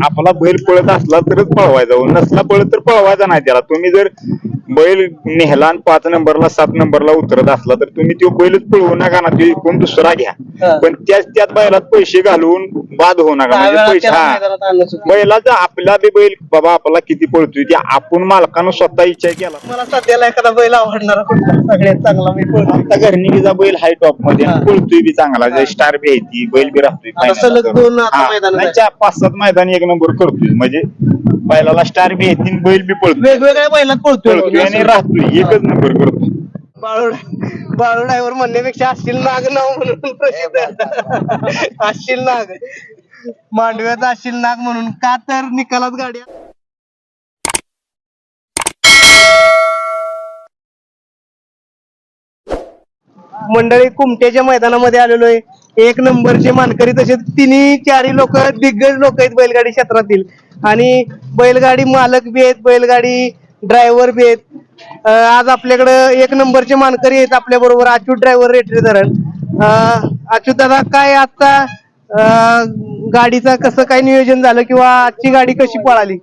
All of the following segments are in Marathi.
आपला बैल पळत असला तरच पळवायचा. नसला पळत तर पळवायचा नाही त्याला. तुम्ही जर बैल नेहला आणि पाच नंबरला सात नंबरला उतरत असला तर तुम्ही तो बैलच पळवू नका ना ते कोण दुसरा घ्या. पण त्याच त्यात बैलात पैसे घालून बाद होऊ नका. म्हणजे पैसे हा. बैलाचा आपला बी बैल बाबा आपला किती पळतोय ते आपण मालकानं स्वतः इच्छा केला. मला सध्याला एखादा बैल आवडणारा सगळ्यात चांगला मी पळतो. आता घरणिकीचा बैल हाय टॉपमध्ये. पळतोय बी चांगला. स्टार बी आहे ती बैल बी राहतोय पाच सात मैदान एक नंबर करतोय. म्हणजे बैलाला स्टार बी ती बैल बी पळतोय. वेगवेगळ्या बैलात पळतोय. आणि राहतोय एकच नंबर करतोय बाळू बाळू ड्रायव्हर म्हणण्यापेक्षा असशील नाग नाव म्हणून प्रसिद्ध आहे. असशील नाग. मांडव्याचा असशील नाग म्हणून का तर निकालात गाड्या? मंडळी कुमट्याच्या मैदानामध्ये आलेलो आहे. एक नंबरचे मानकरी तसेच तिन्ही चारही लोक दिग्गज लोक आहेत बैलगाडी क्षेत्रातील. आणि बैलगाडी मालक बी आहेत बैलगाडी ड्रायव्हर बी आहेत. आज आपल्याकडे एक नंबरचे मानकरी आहेत आपल्या बरोबर अच्युत ड्रायव्हर रेटरी धरण. अच्युत दादा काय आता गाडीचं कसं काय नियोजन झालं किंवा आजची गाडी कशी पळाली?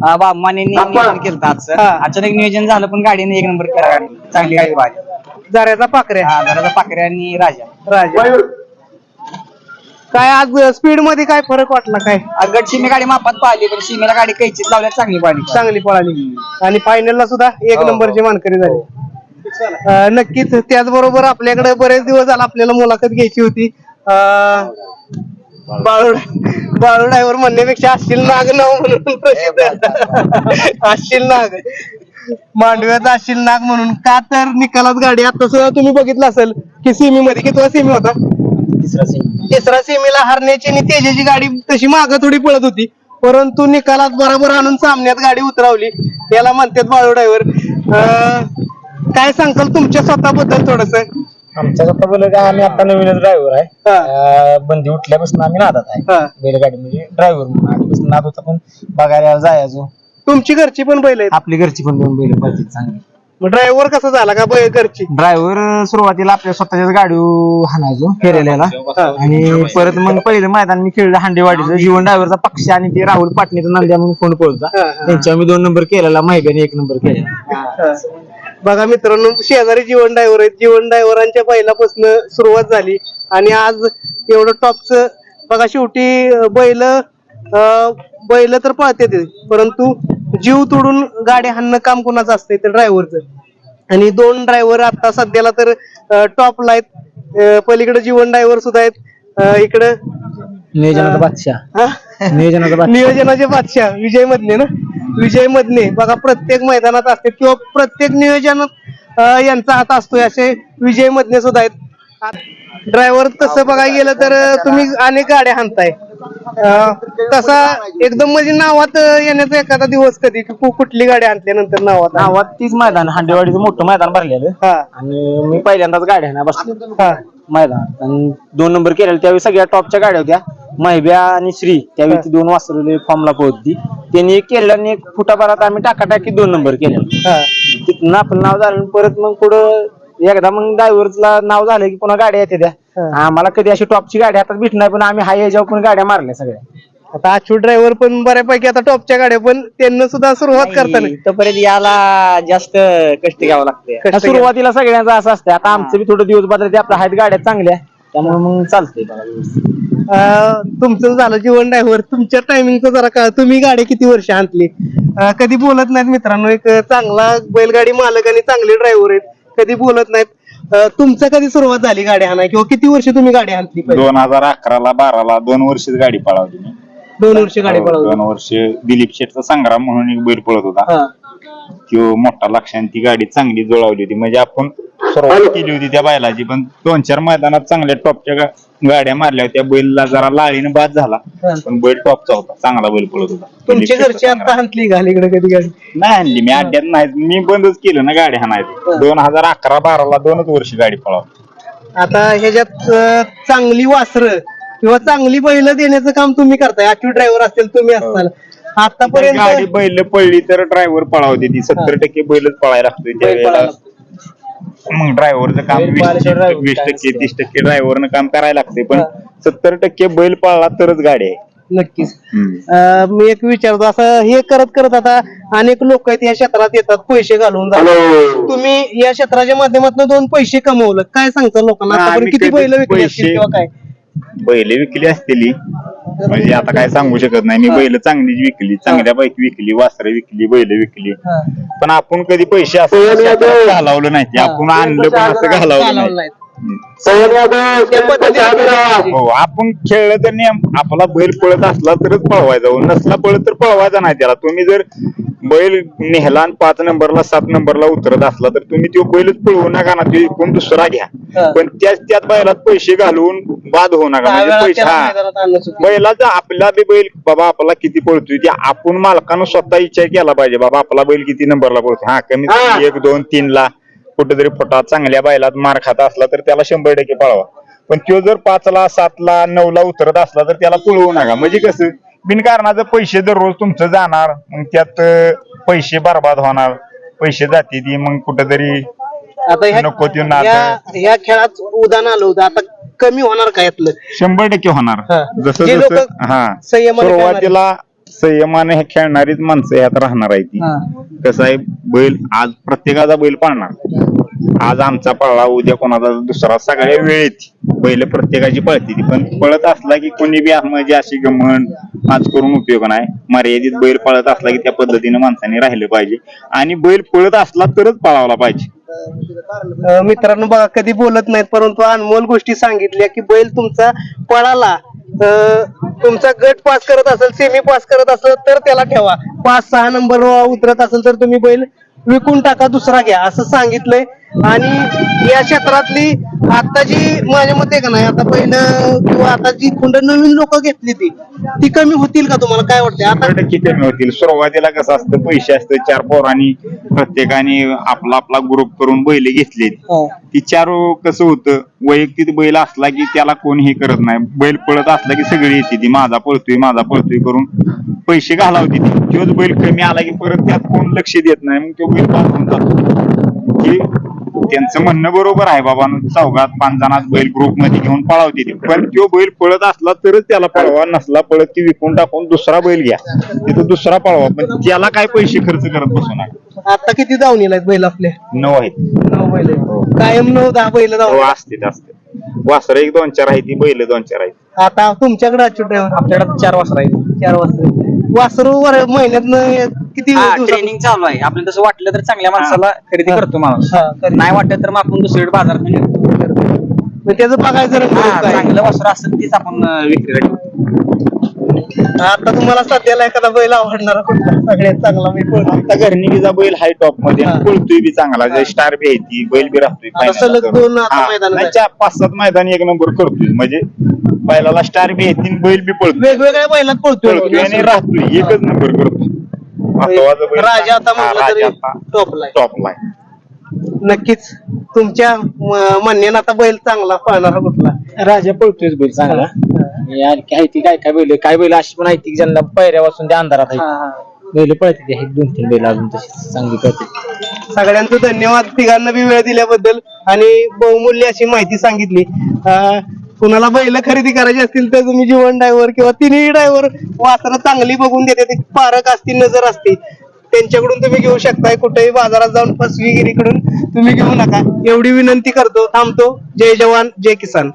बाबांनी नियोजन केलं आजचं हा. अचानक नियोजन झालं पण गाडीने एक नंबर चांगली गाडी पाहिली जऱ्याचा पाकऱ्या हा जरा पाकऱ्या आणि राजा. राजा. काय आज स्पीडमध्ये काय फरक वाटला काय? गट शिमी गाडी मापात पाहिली पण शिमीला गाडी कैचीत लावल्या चांगली पाहिली. चांगली पळाली. आणि फायनलला सुद्धा एक हो, नंबरची मानकरी झाली. अं, नक्कीच त्याचबरोबर आपल्याकडे बरेच दिवस झाला आपल्याला मुलाखत घ्यायची होती. अं, बाळू बाळू ड्रायव्हर म्हणण्यापेक्षा असशील नाग नाव म्हणून प्रसिद्ध आहे. असशील नाग. मांडव्याचा असशील नाग म्हणून. का तर निकालात गाडी आता सुद्धा तुम्ही बघितलं असेल की सेमी मध्ये कितवा सेमी होता. तिसरा सेमीला हरण्याची आणि तेजाची गाडी तशी माग थोडी पळत होती. परंतु निकालात बरोबर आणून सामन्यात गाडी उतरवली. याला म्हणतात बाळू ड्रायव्हर काय सांगताल तुमच्या स्वतःबद्दल थोडस? आमच्या स्वतः बोल का आम्ही आता नवीनच ड्रायव्हर आहे. बंदी उठल्यापासून आम्ही नादात आहे. बैलगाडी म्हणजे ड्रायव्हर म्हणून. आधीपासून नाद होता पण बघायला जायचो. तुमची घरची पण बैल आहेत. आपली घरची पण दोन बैल पाहिजे चांगली. ड्रायव्हर कसा झाला का बैल घरची? ड्रायव्हर सुरुवातीला आपल्या स्वतःच्याच गाडी हाणायचो फेरेल्याला आणि परत मग पहिलं मैदान मी खेळलं हांडेवाडीचं. जीवन ड्रायव्हरचा पक्ष आणि ते राहुल पाटणीचा नांद्या म्हणून फोन पळता हा, हा. त्यांच्यावर मी दोन नंबर केलेला माहिती एक नंबर केलेला. बघा मित्रांनो शेजारी जीवन ड्रायव्हर आहेत. जीवन ड्रायव्हरांच्या पहिल्यापासून सुरुवात झाली. आणि आज एवढं टॉपच बघा शेवटी बैल बैल तर पळते ते परंतु जीव तोडून गाडी हाणणं काम कोणाचं असतंय? तर ड्रायव्हरचं आणि दोन ड्रायव्हर आता सध्याला तर टॉपला आहेत. पलीकडे जीवन ड्रायव्हर सुद्धा आहेत. इकडं नियोजनाचा बादशाह. हा? नियोजनाचा बादशाह. नियोजनाचे बादशाह. विजय मधने ना? विजय मधने. बघा प्रत्येक मैदानात असते किंवा प्रत्येक नियोजनात यांचा हात असतोय. असे विजय मधने सुद्धा आहेत. ड्रायव्हर तसं बघायला गेलं तर तुम्ही अनेक गाड्या हाणताय. तसा एकदम म्हणजे नावात येण्याचा एखादा दिवस कधी की कु- कुठली गाडी आणल्यानंतर नावात आली? नावात तीच मैदान हांडेवाडीचं मोठं मैदान भरलेलं. हा. आणि मी पहिल्यांदाच गाड्या ना बसलो. हा. मैदानात. आणि दोन नंबर केलेला त्यावेळी सगळ्या टॉपच्या गाड्या होत्या. महिब्या आणि श्री. त्यावेळी ती दोन वासरले फॉर्मला पोहोचती त्यांनी एक केलं आणि एक फुटाभरात आम्ही टाकाटाकी दोन नंबर केलेला. हा. तिथून आपण नाव झालं आणि परत मग पुढं एकदा मग ड्रायव्हरला नाव झालं की पुन्हा गाड्या येते त्या. आम्हाला कधी अशी टॉपची गाडी हातात भेटणार नाही पण आम्ही हाय याच्यावर पण गाड्या मारल्या सगळ्या. आता अच्युत ड्रायव्हर पण बऱ्यापैकी आता टॉपच्या गाड्या पण त्यांना सुद्धा सुरुवात करताना. तोपर्यंत याला जास्त कष्ट घ्यावं लागते. कष्ट. सुरुवातीला सगळ्यांचं असं असतं आता आमचं बी थोडं दिवस बदलते आपल्या आहेत गाड्या चांगल्या. त्यामुळे मग चालतंय बघा व्यवस्थित. अं, तुमचं झालं जीवन ड्रायव्हर तुमच्या टायमिंगचं जरा का तुम्ही गाडी किती वर्ष आणली? अं, कधी बोलत नाहीत मित्रांनो एक चांगला बैलगाडी मालक आणि चांगले ड्रायव्हर आहेत. कधी बोलत नाहीत. अं, तुमचं कधी सुरुवात झाली गाडी हाणाय किंवा किती वर्ष तुम्ही गाडी आणली पहिले? दोन हजार अकराला बाराला दोन वर्षच गाडी पळवली मी. दोन वर्ष गाडी हो, पळवली दोन वर्ष दिलीप शेठचा संग्राम म्हणून एक बैल पळत होता. हा. तो मोठा लक्षात ती गाडी चांगली जुळवली होती. म्हणजे आपण सुरुवात केली होती त्या बैलाची पण दोन चार मैदानात चांगल्या टॉपच्या गा- गाड्या मारल्या होत्या. बैलला जरा लाळीनं बाद झाला हा. पण बैल टॉपचा होता. चांगला बैल पळत होता. तुमच्या घरची. आता आणली घाल इकडे कधी गाडी? नाही आणली. मी अड्ड्यात नाही. मी बंदच केलं ना गाडी हाणायची दोन हजार अकरा बाराला दोनच वर्ष गाडी पळवली आता ह्याच्यात अं, चांगली वासर किंवा चांगली बैल देण्याचं काम तुम्ही करताय. अच्युत ड्रायव्हर असेल तुम्ही असताल. गाडी आतापर्यंत बैल पळली तर ड्रायव्हर पळावते ती. सत्तर टक्के बैलच पळायला लागतोय बैल त्यावेळेला पळायला मग ड्रायव्हरचं काम बैल वीस पळाल्याशिवाय driver वीस काय टक्के. तीस टक्के ड्रायव्हरनं काम करायला लागते पण सत्तर टक्के बैल पळला तरच गाडी आहे. नक्कीच. हम्म. अं, मी एक विचारतो असं हे करत करत आता अनेक लोक आहेत या क्षेत्रात येतात पैसे घालून जातात. तुम्ही या क्षेत्राच्या माध्यमातून दोन पैसे कमवलं. काय सांगता लोकांना? नाही, आतापर्यंत आम्ही किती बैल विकली असतील पैसे- किंवा काय? बैल विकली असतील म्हणजे आता काय सांगू शकत नाही. मी बैल चांगलीच विकली चांगल्यापैकी विकली वासरं विकली बैल विकली. हा. पण आपण कधी पैसे असं घालवलं नाही. ते आपण आणलं पण असं घालावलं नाही. हो आपण खेळलं तर नेम आपला बैल पळत असला तरच पळवायचा. हो. नसला पळत तर पळवायचा नाही त्याला. तुम्ही जर बैल नेहला आणि पाच नंबरला सात नंबरला उतरत असला तर तुम्ही तो बैलच पळवू नका ना ते कोण दुसरा घ्या. पण त्याच त्यात बैलात पैसे घालून बाद होऊ नका. म्हणजे पैसे हा. बैलाचा आपला बी बैल बाबा आपला किती पळतोय ते आपण मालकानं स्वतः इच्छा केला पाहिजे. बाबा आपला बैल किती नंबरला पळतोय? हा कमी एक दोन तीन ला कुठेतरी फुटा चांगल्या बैलात मार खात असला तर त्याला शंभर टक्के पळवा. पण तो जर पाचला सातला नऊला उतरत असला तर त्याला पळवू नका. म्हणजे कसं? बिनकारणाचं पैसे दररोज तुमचं जाणार मग त्यात पैसे बर्बाद होणार पैसे जाते ती मग कुठेतरी आता ह्या नको ते ह्या खेळात उदाहरण आलं होतं आता कमी होणार का यातलं? शंभर टक्के होणार. हा. जसं जे जसं लोकं हा. संयमाने सुरुवातीला संयमाने हे खेळणारीच माणसं ह्यात राहणार आहे ती. हा. कसं आहे बैल आज प्रत्येकाचा बैल पाळणार. आज आमचा पळला उद्या कोणाचा दुसरा. सगळ्या वेळेत बैल प्रत्येकाची पळते ती. पण पळत असला की कोणी बी म्हणजे अशी गमन आज करून उपयोग नाही. मर्यादित बैल पळत असला की त्या पद्धतीने माणसाने राहिलं पाहिजे. आणि बैल पळत असला तरच पळावला पाहिजे. अं, मित्रांनो बघा कधी बोलत नाहीत परंतु अनमोल गोष्टी सांगितल्या की बैल तुमचा पळाला अं, तुमचा गट पास करत असेल सेमी पास करत असेल तर त्याला ठेवा. पाच सहा नंबर उतरत असेल तर तुम्ही बैल विकून टाका दुसरा घ्या. असं सांगितलंय. आणि या क्षेत्रातली आता जी माझ्या मते का नाही आता पहिलं किंवा आता जी कुंड नवीन लोक घेतली ती ती कमी होतील का तुम्हाला? काय वाटतं आता शंभर टक्के कमी होतील. सुरुवातीला कसं असतं पैसे असतं चार पोरांनी प्रत्येकाने आपला आपला ग्रुप करून बैल घेतले हो. ती चार कसं होतं वैयक्तिक बैल असला की त्याला कोण हे करत नाही. बैल पळत असला की सगळी येते ती माझा पळतोय माझा पळतोय करून पैसे घालावते ती. तोच बैल कमी आला की परत त्यात कोण लक्ष देत नाही मग तो बैल होऊन जातो. की त्यांचं म्हणणं बरोबर आहे बाबा. चौघात पाच जणात बैल ग्रुपमध्ये घेऊन पळावते ती. पण तो बैल पळत असला तरच त्याला पळवा. नसला पळत ती विकून टाकून दुसरा बैल घ्या. तिथं दुसरा पळवा. पण त्याला काय पैसे खर्च करत बसू नका. आता किती धावून आहेत बैल आपले? नऊ आहेत. नऊ बैल आहेत. कायम नऊ दहा बैल हो धावून असते असते. वासर एक दोन चार आहे ती बैल दोन चार आहेत. आता तुमच्याकडे अच्युत ड्रायव्हर आपल्याकडे चार वासर आहेत. चार वाजता वासरू वर महिन्यात किती ट्रेनिंग चालू आहे. आपल्याला तसं वाटलं तर चांगल्या माणसाला खरेदी हा. करतो माणूस. हा, खरेदी. नाही वाटत तर मग आपण दुसरीकडे बाजारात नेतो. मग त्याचं बघायचं रंग हा, काय. चांगलं वासर असेल तीच आपण अं, विक्रीला ठेवतो आता तुम्हाला सध्याला एखादा बैल आवडणारा कुठला? सगळ्यात चांगला मी बोलतो. आता घरणीचा बैल हाय टॉपमध्ये. हा. पळतोय बी चांगला. स्टार बी आहे ती बैल बी राहतोय आता final सलग. दोन आता हा, मैदानं नाही. चार पाच सात मैदान एक नंबर करतोय. म्हणजे बैलाला स्टार बी आहे तीन बैल बी पळतोय. वेगवेगळ्या बैलात पळतोय. पळतोय आणि राहतोय. एकच नंबर करतोय. महत्वाचं बैल राजा आता हा, म्हटलं तरी राजा आता टॉपला आहे. टॉपला आहे नक्कीच. तुमच्या म- म्हणण्यानं आता बैल चांगला पळणारा कुठला? राजा पळतोयच बैल चांगला. आणि आणखी आहे ती काय काय बैल काय बैल अशी पण आहे ती ज्यांना पायऱ्यापासून त्या अंधारात आहे बैल पळते ते दोन तीन बैल अजून तशी चांगली पळते सगळ्यांचं धन्यवाद. तिघांना बी वेळ दिल्याबद्दल आणि बहुमूल्य अशी माहिती सांगितली. अं, कुणाला बैल खरेदी करायची असतील तर तुम्ही जीवन ड्रायव्हर किंवा तिन्ही ड्रायव्हर वासरं चांगली बघून देते पारक असतील नजर असते त्यांच्याकडून तुम्ही घेऊ शकताय. कुठेही बाजारात जाऊन फसवीगिरीकडून तुम्ही घेऊ नका. एवढी विनंती करतो. थांबतो. जय जवान जय किसान.